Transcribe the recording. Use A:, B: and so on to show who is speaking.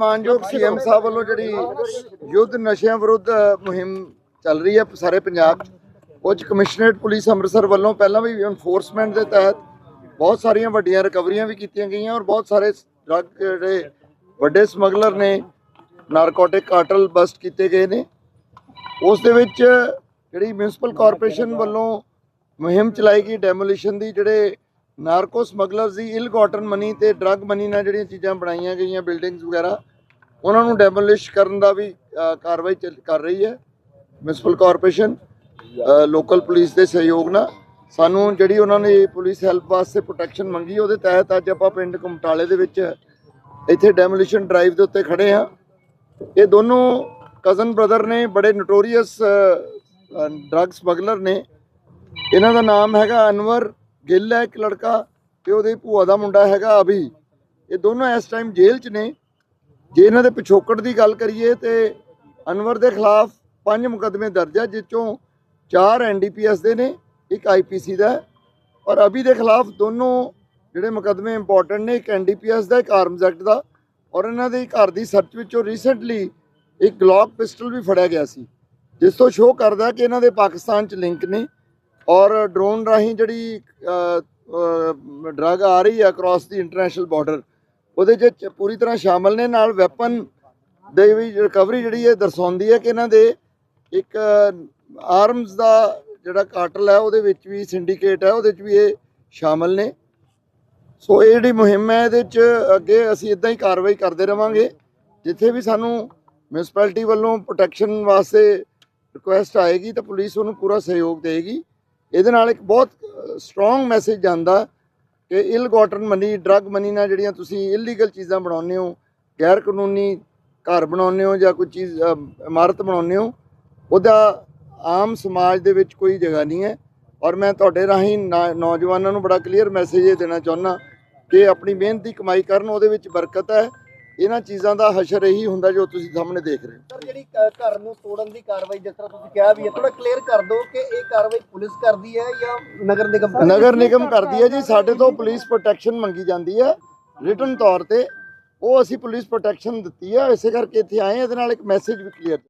A: ਮਾਨਯੋਗ ਸੀਐਮ ਸਾਹਿਬ ਵੱਲੋਂ ਜਿਹੜੀ ਯੁੱਧ ਨਸ਼ਿਆਂ ਵਿਰੁੱਧ ਮੁਹਿੰਮ ਚੱਲ ਰਹੀ ਹੈ ਸਾਰੇ ਪੰਜਾਬ 'ਚ ਕਮਿਸ਼ਨਰੇਟ ਪੁਲਿਸ ਅੰਮ੍ਰਿਤਸਰ ਵੱਲੋਂ ਪਹਿਲਾਂ ਵੀ ਐਨਫੋਰਸਮੈਂਟ ਦੇ ਤਹਿਤ ਬਹੁਤ ਸਾਰੀਆਂ ਵੱਡੀਆਂ ਰਿਕਵਰੀਆਂ ਵੀ ਕੀਤੀਆਂ ਗਈਆਂ ਔਰ ਬਹੁਤ ਸਾਰੇ ਡਰੱਗ ਜਿਹੜੇ ਵੱਡੇ ਸਮਗਲਰ ਨੇ ਨਾਰਕੋਟਿਕ ਕਾਰਟਲ ਬਸਟ ਕੀਤੇ ਗਏ ਨੇ। ਉਸ ਦੇ ਵਿੱਚ ਜਿਹੜੀ ਮਿਊਨਿਸਪਲ ਕਾਰਪੋਰੇਸ਼ਨ ਵੱਲੋਂ ਮੁਹਿੰਮ ਚਲਾਈ ਗਈ ਡੈਮੋਲੀਸ਼ਨ ਦੀ, ਜਿਹੜੇ ਨਾਰਕੋ ਸਮਗਲਰਸ ਦੀ ਇਲ ਗਾਟਨ ਮਨੀ ਤੇ ਡਰੱਗ ਮਨੀ ਨਾਲ ਜਿਹੜੀਆਂ ਚੀਜ਼ਾਂ ਬਣਾਈਆਂ ਗਈਆਂ ਬਿਲਡਿੰਗਸ ਵਗੈਰਾ, ਉਹਨਾਂ ਨੂੰ ਡੈਮੋਲਿਸ਼ ਕਰਨ ਦਾ ਵੀ ਕਾਰਵਾਈ ਚੱਲ- ਕਰ ਰਹੀ ਹੈ। ਮਿਊਨਿਸਪਲ ਕਾਰਪੋਰੇਸ਼ਨ ਲੋਕਲ ਪੁਲਿਸ ਦੇ ਸਹਿਯੋਗ ਨਾਲ। ਸਾਨੂੰ ਜਿਹੜੀ ਉਹਨਾਂ ਨੇ ਪੁਲਿਸ ਹੈਲਪ ਵਾਸਤੇ ਪ੍ਰੋਟੈਕਸ਼ਨ ਮੰਗੀ, ਉਹਦੇ ਤਹਿਤ ਅੱਜ ਆਪਾਂ ਪਿੰਡ ਕਮਟਾਲੇ ਦੇ ਵਿੱਚ ਇੱਥੇ ਡੈਮੋਲੀਸ਼ਨ ਡਰਾਈਵ ਦੇ ਉੱਤੇ ਖੜੇ ਹਾਂ। ਇਹ ਦੋਨੋਂ ਕਜ਼ਨ ਬ੍ਰਦਰ ਨੇ, ਬੜੇ ਨੋਟੋਰੀਅਸ ਡਰੱਗ ਸਮਗਲਰ ਨੇ। ਇਹਨਾਂ ਦਾ ਨਾਮ ਹੈਗਾ ਅਨਵਰ, ਗਿੱਲ ਹੈ ਇੱਕ ਲੜਕਾ ਤੇ ਉਹਦੇ ਭੂਆ ਦਾ ਮੁੰਡਾ ਹੈਗਾ ਅਭੀ। ਇਹ ਦੋਨੋਂ ਇਸ ਟਾਈਮ ਜੇਲ੍ਹ 'ਚ ਨੇ। ਜੇ ਇਹਨਾਂ ਦੇ ਪਿਛੋਕੜ ਦੀ ਗੱਲ ਕਰੀਏ ਤੇ ਅਨਵਰ ਦੇ ਖਿਲਾਫ ਪੰਜ ਮੁਕੱਦਮੇ ਦਰਜ ਹੈ ਜਿਸ ਚੋਂ ਚਾਰ ਐਨਡੀਪੀਐਸ ਦੇ ਨੇ। ਇੱਕ ਆਈਪੀਸੀ ਦਾ ਔਰ ਅਭੀ ਦੇ ਖਿਲਾਫ ਦੋਨੋਂ ਜਿਹੜੇ ਮੁਕੱਦਮੇ ਇੰਪੋਰਟੈਂਟ ਨੇ, ਇੱਕ ਐਨਡੀਪੀਐਸ ਦਾ, ਇੱਕ ਆਰਮਜ਼ ਐਕਟ ਦਾ। ਔਰ ਇਹਨਾਂ ਦੇ ਘਰ ਦੀ ਸਰਚ ਵਿੱਚੋਂ ਰੀਸੈਂਟਲੀ ਇੱਕ ਗਲੌਕ ਪਿਸਟਲ ਵੀ ਫੜਿਆ ਗਿਆ ਸੀ। ਜਿਸ ਤੋਂ ਸ਼ੋਅ ਕਰਦਾ ਕਿ ਇਹਨਾਂ ਦੇ ਪਾਕਿਸਤਾਨ 'ਚ ਲਿੰਕ ਨੇ। ਔਰ ਡਰੋਨ ਰਾਹੀਂ ਜਿਹੜੀ ਡਰਗ ਆ ਰਹੀ ਹੈ ਅਕ੍ਰੋਸ ਦੀ ਇੰਟਰਨੈਸ਼ਨਲ ਬਾਰਡਰ ਉਹਦੇ 'ਚ ਚ- ਪੂਰੀ ਤਰ੍ਹਾਂ ਸ਼ਾਮਲ ਨੇ। ਨਾਲ ਵੈਪਨ ਦੇ ਵੀ ਰਿਕਵਰੀ ਜਿਹੜੀ ਹੈ, ਦਰਸਾਉਂਦੀ ਹੈ ਕਿ ਇਹਨਾਂ ਦੇ ਇੱਕ ਆਰਮਸ ਦਾ ਜਿਹੜਾ ਕਾਟਲ ਹੈ, ਉਹਦੇ ਵਿੱਚ ਵੀ ਸਿੰਡੀਕੇਟ ਹੈ, ਉਹਦੇ 'ਚ ਵੀ ਇਹ ਸ਼ਾਮਲ ਨੇ। ਸੋ ਇਹ ਜਿਹੜੀ ਮੁਹਿੰਮ ਹੈ, ਇਹਦੇ 'ਚ ਅੱਗੇ ਅਸੀਂ ਇਦਾਂ ਹੀ ਕਾਰਵਾਈ ਕਰਦੇ ਰਵਾਂਗੇ, ਜਿੱਥੇ ਵੀ ਸਾਨੂੰ ਮਿਊਨਿਸਪੈਲਿਟੀ ਵੱਲੋਂ ਪ੍ਰੋਟੈਕਸ਼ਨ ਵਾਸਤੇ ਰਿਕੁਐਸਟ ਆਏਗੀ, ਤਾਂ ਪੁਲਿਸ ਉਹਨੂੰ ਪੂਰਾ ਸਹਿਯੋਗ ਦੇਗੀ ਇਹਦੇ ਨਾਲ ਇੱਕ ਬਹੁਤ ਸਟਰੋਂਗ ਮੈਸੇਜ ਜਾਂਦਾ ਕਿ ill gotten money drug money ਨਾਲ ਜਿਹੜੀਆਂ ਤੁਸੀਂ ਇਲੀਗਲ ਚੀਜ਼ਾਂ ਬਣਾਉਂਦੇ ਹੋ ਗੈਰ ਕਾਨੂੰਨੀ ਘਰ ਬਣਾਉਂਦੇ ਹੋ ਜਾਂ ਕੋਈ ਚੀਜ਼ ਇਮਾਰਤ ਬਣਾਉਂਦੇ ਹੋ, ਉਹਦਾ ਆਮ ਸਮਾਜ ਦੇ ਵਿੱਚ ਕੋਈ ਜਗ੍ਹਾ ਨਹੀਂ ਹੈ। ਔਰ ਮੈਂ ਤੁਹਾਡੇ ਰਾਹੀਂ ਨੌਜਵਾਨਾਂ ਨੂੰ ਬੜਾ ਕਲੀਅਰ ਮੈਸੇਜ ਇਹ ਦੇਣਾ ਚਾਹੁੰਦਾ ਕਿ ਆਪਣੀ ਮਿਹਨਤ ਦੀ ਕਮਾਈ ਕਰਨ ਉਹਦੇ ਵਿੱਚ ਬਰਕਤ ਹੈ। ਇਹਨਾਂ ਚੀਜ਼ਾਂ ਦਾ ਹਸ਼ਰ ਇਹੀ ਹੁੰਦਾ ਜੋ ਤੁਸੀਂ ਸਾਹਮਣੇ ਦੇਖ ਰਹੇ ਹੋ।
B: ਸਰ ਜਿਹੜੀ ਘਰ ਨੂੰ ਤੋੜਨ ਦੀ ਕਾਰਵਾਈ ਜਿਸ ਤਰ੍ਹਾਂ ਤੁਸੀਂ ਕਿਹਾ ਵੀ ਹੈ ਥੋੜਾ ਕਲੀਅਰ ਕਰ ਦਿਓ ਕਿ ਇਹ ਕਾਰਵਾਈ ਪੁਲਿਸ ਕਰਦੀ ਹੈ ਜਾਂ ਨਗਰ ਨਿਗਮ?
A: ਨਗਰ ਨਿਗਮ ਕਰਦੀ ਹੈ ਜੀ। ਸਾਡੇ ਤੋਂ ਪੁਲਿਸ ਪ੍ਰੋਟੈਕਸ਼ਨ ਮੰਗੀ ਜਾਂਦੀ ਹੈ। ਰਿਟਨ ਤੌਰ ਤੇ ਉਹ ਅਸੀਂ ਪੁਲਿਸ ਪ੍ਰੋਟੈਕਸ਼ਨ ਦਿੱਤੀ ਹੈ। ਇਸੇ ਕਰਕੇ ਇੱਥੇ ਆਏ। ਇਹਦੇ ਨਾਲ ਇੱਕ ਮੈਸੇਜ ਵੀ ਕਲੀਅਰ